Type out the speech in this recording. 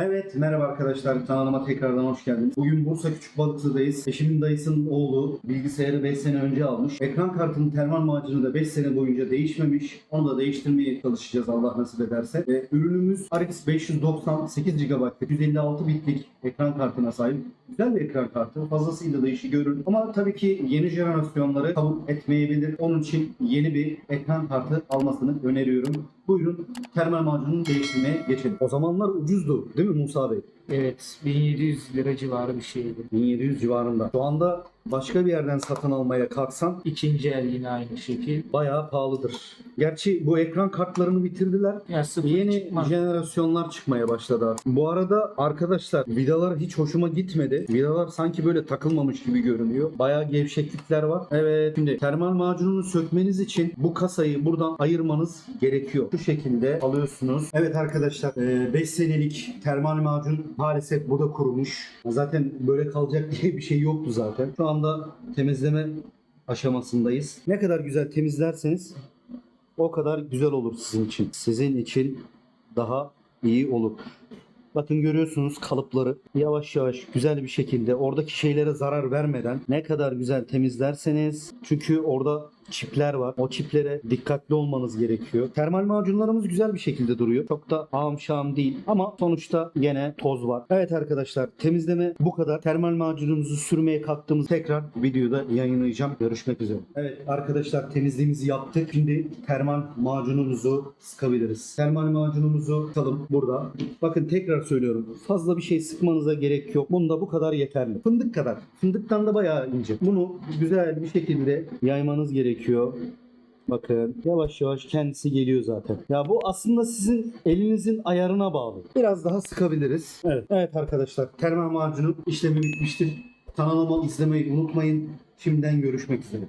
Evet merhaba arkadaşlar kanalıma tekrardan hoş geldiniz. Bugün Bursa Küçükbalıklı'dayız. Eşimin dayısının oğlu bilgisayarı 5 sene önce almış. Ekran kartının termal macunu da 5 sene boyunca değişmemiş. Onu da değiştirmeye çalışacağız Allah nasip ederse. Ve ürünümüz RX 590 8 GB 156 bitlik ekran kartına sahip. Güzel bir ekran kartı. Fazlasıyla da işi görür. Ama tabii ki yeni jenerasyonları kabul etmeyebilir. Onun için yeni bir ekran kartı almasını öneriyorum. Buyurun termal macununu değiştirmeye geçelim. O zamanlar ucuzdu değil mi Musa Bey? Evet 1700 lira civarı bir şeydi. 1700 civarında. Şu anda başka bir yerden satın almaya kalksan İkinci el yine aynı şekil. bayağı pahalıdır. Gerçi bu ekran kartlarını bitirdiler. Ya sıfır Yeni çıkmaz. jenerasyonlar çıkmaya başladı. Bu arada arkadaşlar vidalar hiç hoşuma gitmedi. Vidalar sanki böyle takılmamış gibi görünüyor. Bayağı gevşeklikler var. Evet şimdi termal macununu sökmeniz için bu kasayı buradan ayırmanız gerekiyor. Şu şekilde alıyorsunuz. Evet arkadaşlar 5 senelik termal macun maalesef bu da kurumuş. Zaten böyle kalacak diye bir şey yoktu zaten. Şu anda temizleme aşamasındayız. Ne kadar güzel temizlerseniz o kadar güzel olur sizin için. Sizin için daha iyi olur. Bakın görüyorsunuz kalıpları yavaş yavaş güzel bir şekilde oradaki şeylere zarar vermeden ne kadar güzel temizlerseniz çünkü orada çipler var. O çiplere dikkatli olmanız gerekiyor. Termal macunlarımız güzel bir şekilde duruyor. Çok da ağım şağım değil ama sonuçta gene toz var. Evet arkadaşlar temizleme bu kadar. Termal macunumuzu sürmeye kalktığımız tekrar videoda yayınlayacağım. Görüşmek üzere. Evet arkadaşlar temizliğimizi yaptık. Şimdi termal macunumuzu sıkabiliriz. Termal macunumuzu sıkalım burada. Bakın tekrar söylüyorum. Fazla bir şey sıkmanıza gerek yok. Bunda bu kadar yeterli. Fındık kadar. Fındıktan da bayağı ince. Bunu güzel bir şekilde yaymanız gerekiyor. Bakın yavaş yavaş kendisi geliyor zaten. Ya bu aslında sizin elinizin ayarına bağlı. Biraz daha sıkabiliriz. Evet. Evet arkadaşlar termal macunun işlemi bitmiştir. Kanalıma izlemeyi unutmayın. Şimdiden görüşmek üzere.